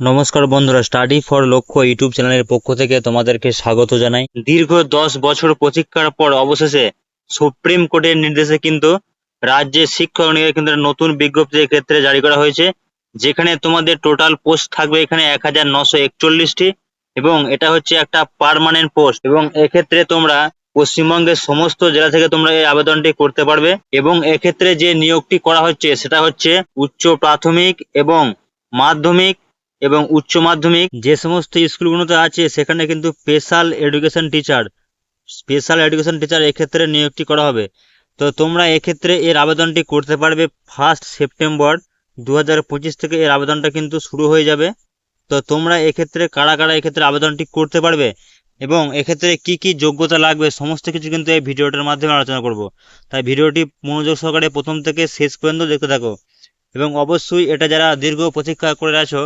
নমস্কার বন্ধুরা study for লক্ষ্য ইউটিউব চ্যানেলের পক্ষ থেকে তোমাদেরকে স্বাগত জানাই। দীর্ঘ দশ বছর প্রতীক্ষার পর অবশেষে সুপ্রিম কোর্টের নির্দেশে কিন্তু রাজ্যের শিক্ষক নিয়োগের কিন্তু নতুন বিজ্ঞপ্তি ক্ষেত্রে জারি করা হয়েছে, যেখানে তোমাদের টোটাল পোস্ট থাকবে এখানে এক হাজার নশো একচল্লিশটি এবং এটা হচ্ছে একটা পার্মানেন্ট পোস্ট এবং এক্ষেত্রে তোমরা পশ্চিমবঙ্গের সমস্ত জেলা থেকে তোমরা এই আবেদনটি করতে পারবে এবং এক্ষেত্রে যে নিয়োগটি করা হচ্ছে সেটা হচ্ছে উচ্চ প্রাথমিক এবং মাধ্যমিক এবং উচ্চ মাধ্যমিক যে সমস্ত স্কুলগুলোতে আছে, সেখানে কিন্তু special education teacher special education teacher এক্ষেত্রে নিয়োগটি করা হবে। তো তোমরা এক্ষেত্রে এর আবেদনটি করতে পারবে ফার্স্ট সেপ্টেম্বর দু হাজার পঁচিশ থেকে এর আবেদনটা কিন্তু শুরু হয়ে যাবে। তো তোমরা এক্ষেত্রে কারা কারা এক্ষেত্রে আবেদনটি করতে পারবে এবং এক্ষেত্রে কি কি যোগ্যতা লাগবে, সমস্ত কিছু কিন্তু এই ভিডিওটার মাধ্যমে আলোচনা করব। তাই ভিডিওটি মনোযোগ সহকারে প্রথম থেকে শেষ পর্যন্ত দেখতে থাকো। এবং অবশ্যই এটা যারা দীর্ঘ প্রতীক্ষা করে আছো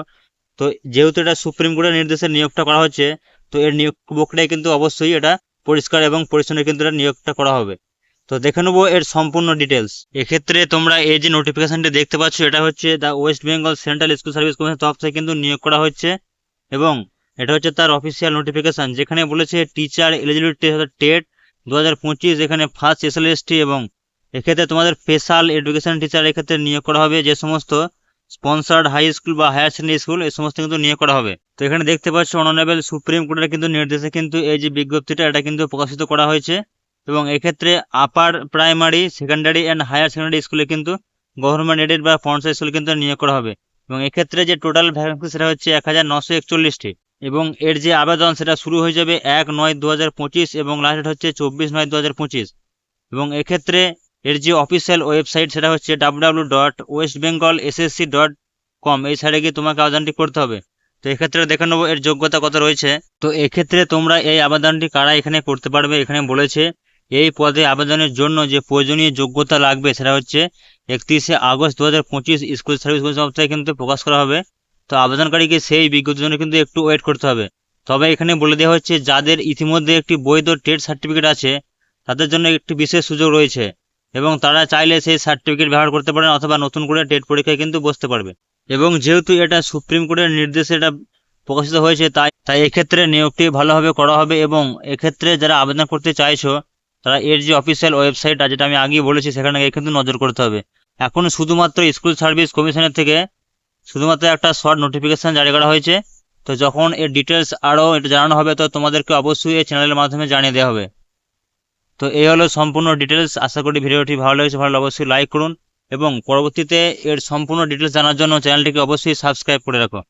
তো যেহেতু এটা সুপ্রিম কোর্টের নির্দেশে নিয়োগটা করা হচ্ছে, তো এর নিয়োগ প্রক্রিয়ায় কিন্তু অবশ্যই এটা পরিষ্কার এবং পরিচ্ছন্ন কিন্তু এটা নিয়োগটা করা হবে। তো দেখে নেব এর সম্পূর্ণ ডিটেলস এক্ষেত্রে তোমরা এই যে নোটিফিকেশনটি দেখতে পাচ্ছ, এটা হচ্ছে the West Bengal Central School Service Commission তরফ থেকে কিন্তু নিয়োগ করা হচ্ছে এবং এটা হচ্ছে তার অফিসিয়াল নোটিফিকেশন যেখানে বলেছে টিচার এলিজিবিলিটি টেট দু হাজার পঁচিশ, এখানে ফার্স্ট এসএলএসটি এবং এক্ষেত্রে তোমাদের স্পেশাল এডুকেশন টিচার এক্ষেত্রে নিয়োগ করা হবে। যে সমস্ত স্পন্সার্ড হাই স্কুল বা হায়ার সেকেন্ডারি স্কুল, এই সমস্ত কিন্তু নিয়োগ করা হবে। তো এখানে দেখতে পাচ্ছ, অনারেবল সুপ্রিম কোর্টের কিন্তু নির্দেশে কিন্তু এই যে বিজ্ঞপ্তিটা, এটা কিন্তু প্রকাশিত করা হয়েছে। এবং এক্ষেত্রে upper primary secondary and higher secondary স্কুলে কিন্তু গভর্নমেন্ট এডেড বা ফন্ডস স্কুলে কিন্তু নিয়োগ করা হবে। এবং এক্ষেত্রে যে টোটাল ভ্যাকেন্সি সেটা হচ্ছে এক হাজার নশো একচল্লিশটি। এবং এর যে আবেদন, সেটা শুরু হয়ে যাবে এক নয় দু হাজার পঁচিশ এবং লাস্ট হচ্ছে চব্বিশ নয় দু হাজার পঁচিশ। এবং এক্ষেত্রে এর যে অফিসিয়াল ওয়েবসাইট সেটা হচ্ছে W dot West Bengal SSC dot com এই সাইডে গিয়ে তোমাকে আবেদনটি করতে হবে। তো এক্ষেত্রে দেখে নেব এর যোগ্যতা কত রয়েছে। তো এক্ষেত্রে তোমরা এই আবেদনটি কারা এখানে করতে পারবে এখানে বলেছে, এই পদে আবেদনের জন্য যে প্রয়োজনীয় যোগ্যতা লাগবে সেটা হচ্ছে একত্রিশে আগস্ট দু হাজার পঁচিশ স্কুল সার্ভিস কমিশন থেকে কিন্তু প্রকাশ করা হবে। তো আবেদনকারীকে সেই বিজ্ঞপ্তির জন্য কিন্তু একটু ওয়েট করতে হবে। তবে এখানে বলে দেওয়া হচ্ছে, যাদের ইতিমধ্যে একটি বৈধ টেট সার্টিফিকেট আছে, তাদের জন্য একটি বিশেষ সুযোগ রয়েছে। এবং তারা চাইলে সেই সার্টিফিকেট ব্যবহার করতে পারেন অথবা নতুন করে টেট পরীক্ষায় কিন্তু বসতে পারবে। এবং যেহেতু এটা সুপ্রিম কোর্টের নির্দেশে এটা প্রকাশিত হয়েছে, তাই তাই এক্ষেত্রে নিয়োগটি ভালোভাবে করা হবে এবং এক্ষেত্রে যারা আবেদন করতে চাইছো, তারা এর যে অফিসিয়াল ওয়েবসাইট আছে যেটা আমি আগেই বলেছি, সেখানে গিয়ে কিন্তু নজর করতে হবে। এখন শুধুমাত্র স্কুল সার্ভিস কমিশনের থেকে শুধুমাত্র একটা শর্ট নোটিফিকেশান জারি করা হয়েছে। তো যখন এর ডিটেলস আরও এটা জানানো হবে, তো তোমাদেরকে অবশ্যই এই চ্যানেলের মাধ্যমে জানিয়ে দেওয়া হবে। তো এই হলো সম্পূর্ণ ডিটেলস আশা করি ভিডিওটি ভালো লেগেছে, ভালো অবশ্যই লাইক করুন। এবং পরবর্তীতে এর সম্পূর্ণ ডিটেলস জানার জন্য চ্যানেলটিকে অবশ্যই সাবস্ক্রাইব করে রাখো।